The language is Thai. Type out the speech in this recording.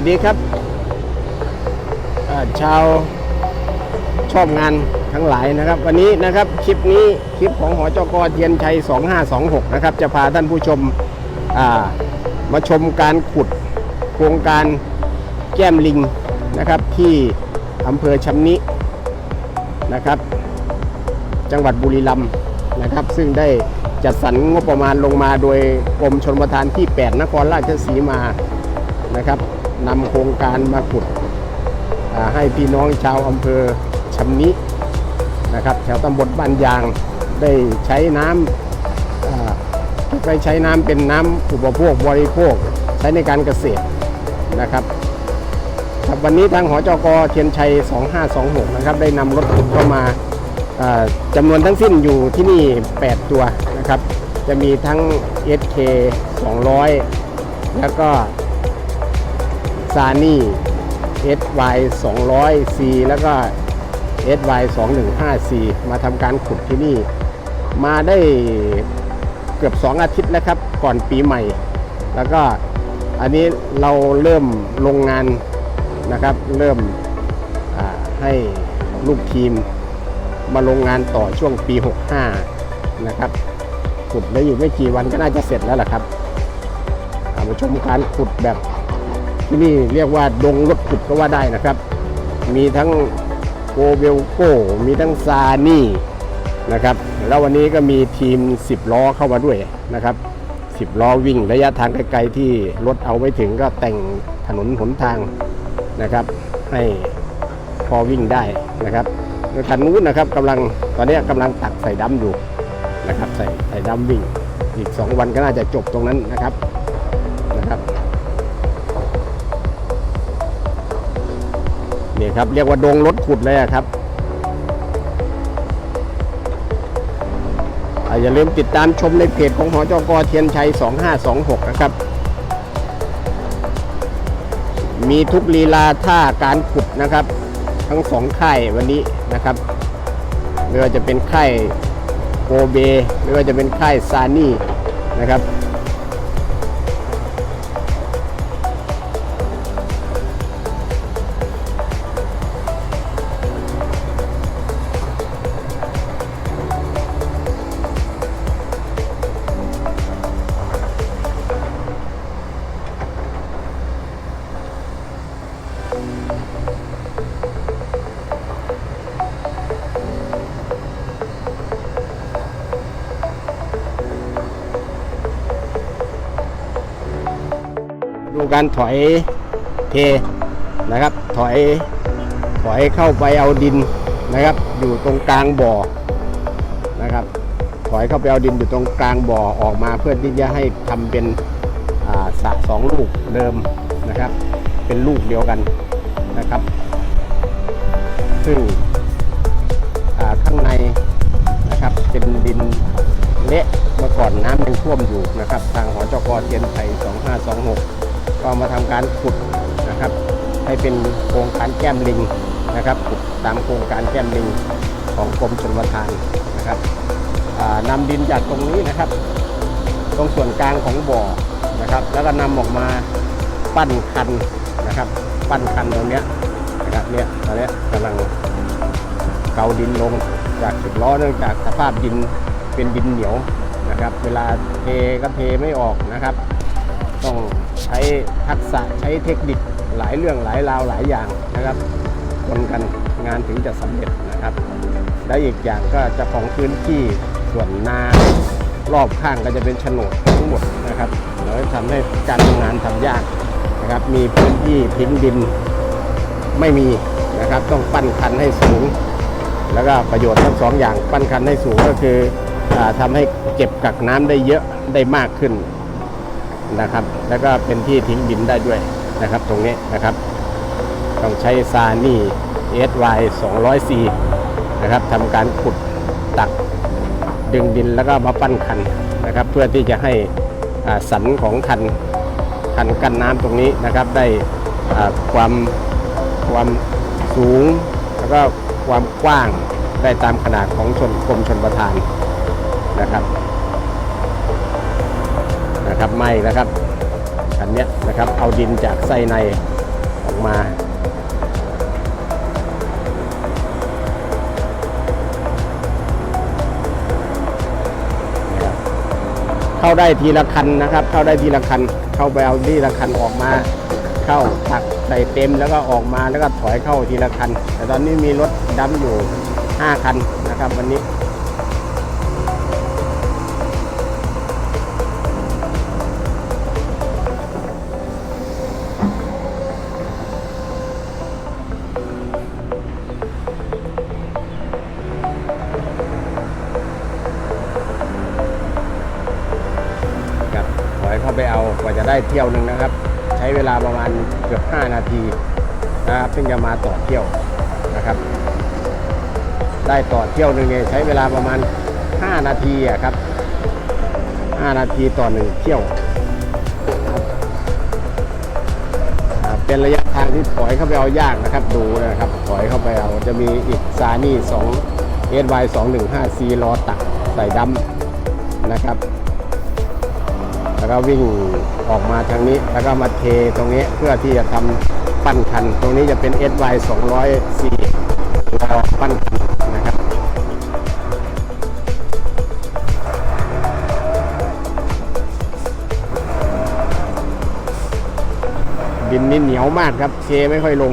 วัสดีครับชาวชอบงานทั้งหลายนะครับ วันนี้นะครับคลิปนี้คลิปของหอจกเทียนชัย 2526 นะครับ จะพาท่านผู้ชมามาชมการขุดโครงการแก้มลิงนะครับที่อำเภอชำนินะครับ จังหวัดบุรีรัมย์นะครับ ซึ่งได้จัดสรรงบประมาณลงมาโดยกรมชนประทานที่ 8 นครราชสีมานะครับ นำโครงการมาขุดให้พี่น้องชาวอำเภอชำนินะครับแถวตำบลบ้านยางได้ใช้น้ำอ่าไปใช้น้ำเป็นน้ำอุปโภคบริโภคใช้ในการเกษตรนะครับครับวันนี้ทางหอจกเทียนชัย 2526 นะครับ ได้นำรถขุดเข้ามาอ่าจำนวนทั้งสิ้นอยู่ที่นี่ 8 ตัวนะครับ จะมีทั้ง SK 200 แล้วก็ ซานี่ SY 200 C แล้วก็ SY 215 C มาทำการขุดที่นี่ มาได้เกือบ 2 อาทิตย์แล้วครับ ก่อนปีใหม่ แล้วก็อันนี้เราเริ่มลงงานนะครับ เริ่มให้ลูกทีมมาลงงานต่อช่วงปี 65 นะครับขุดได้อยู่ไม่กี่วันก็น่าจะเสร็จแล้วล่ะครับมาชมการขุดแบบ ที่นี่เรียกว่าดงรถขุดก็ว่าได้นะครับ มีทั้งโกเบลโก้ มีทั้งซานี่นะครับ แล้ววันนี้ก็มีทีม 10 ล้อเข้ามาด้วยนะครับ 10 ล้อวิ่งระยะทางไกลๆที่รถเอาไม่ถึงก็แต่งถนนหนทางนะครับ ให้พอวิ่งได้นะครับรถคันนู้นนะครับกำลังตอนนี้กำลังตักใส่ดำอยู่นะครับ ใส่ใส่ดำวิ่งอีก 2 วันก็น่าจะจบตรงนั้นนะครับ นี่ครับเรียกว่าดงรถขุดเลยครับอ่าอย่าลืมติดตามชมในเพจของหอจกเทียนชัย 2526 นะครับ มีทุกลีลาท่าการขุดนะครับ ทั้งสองค่ายวันนี้นะครับไม่ว่าจะเป็นค่ายโกเบไม่ว่าจะเป็นค่ายซานี่นะครับ ดูการถอยเทนะครับ ถอยถอยเข้าไปเอาดินนะครับ อยู่ตรงกลางบ่อนะครับ ถอยเข้าไปเอาดินอยู่ตรงกลางบ่อออกมาเพื่อที่จะให้ทำเป็นอ่าสระสองลูกเดิมนะครับ เป็นลูกเดียวกันนะครับ ซึ่งข้างในนะครับเป็นดินเละเมื่อก่อนน้ำยังท่วมอยู่นะครับ ทางหอจกเทียนไทย2526 ก็มาทำการขุดนะครับ ให้เป็นโครงการแก้มลิงนะครับขุดตามโครงการแก้มลิงของกรมชลประทานนะครับอ่านำดินจากตรงนี้นะครับ ตรงส่วนกลางของบ่อนะครับ แล้วก็นำออกมาปั้นคันนะครับ ปั้นคันตรงเนี้ยนะครับเนี่ยตอนนี้กำลังเกาดินลงจากสิบล้อเนื่องจากสภาพดินเป็นดินเหนียวนะครับ เวลาเทก็เทไม่ออกนะครับ ต้องใช้ทักษะใช้เทคนิคหลายเรื่องหลายราวหลายอย่างนะครับคนกันงานถึงจะสำเร็จนะครับ และอีกอย่างก็จะของพื้นที่ส่วนนารอบข้างก็จะเป็นโฉนดทั้งหมดนะครับเราจะทำให้การทำงานทำยากนะครับ มีพื้นที่ทิ้งดินไม่มีนะครับ ต้องปั้นคันให้สูง แล้วก็ประโยชน์ทั้งสองอย่างปั้นคันให้สูงก็คืออาทำให้เก็บกักน้ำได้เยอะได้มากขึ้น นะครับ แล้วก็เป็นที่ทิ้งดินได้ด้วยนะครับ ตรงนี้นะครับ ต้องใช้ซานี่ SY 200C นะครับทำการขุดตักดึงดินแล้วก็มาปั้นคันนะครับ เพื่อที่จะให้สันของคันคันกั้นน้ำตรงนี้นะครับ ได้ความความสูง แล้วก็ความกว้างได้ตามขนาดของชนกรมชนประทานนะครับ นะครับไหม่นะครับอันเนี้ยนะครับเอาดินจากไส้ในมานะครับเข้าได้ทีละคันนะครับ เข้าได้ทีละคัน เข้าไปเอาทีละคันออกมา เข้าตักใส่เต็มแล้วก็ออกมาแล้วก็ถอยเข้าทีละคัน แต่ตอนนี้มีรถดำอยู่ 5 คันนะครับวันนี้ ไปเอากว่าจะได้เที่ยวหนึ่งนะครับ ใช้เวลาประมาณเกือบ 5 นาทีนะครับซึ่งจะมาต่อเที่ยวนะครับ ได้ต่อเที่ยวหนึ่งเนี่ยใช้เวลาประมาณ 5 นาทีอะครับ 5 นาทีต่อหนึ่งเที่ยวเป็นระยะทางที่ถอยเข้าไปเอายากนะครับดูนะครับถอยเข้าไปเอาจะมีอีกซานี่2 SY 2 1 5 C รอตักใส่ดำนะครับ แล้วก็วิ่งออกมาทางนี้ แล้วก็มาเทตรงนี้เพื่อที่จะทำปั้นคัน ตรงนี้จะเป็น SY 200 4รอปั้นคันนะครับดินนี่เหนียวมากครับเทไม่ค่อยลง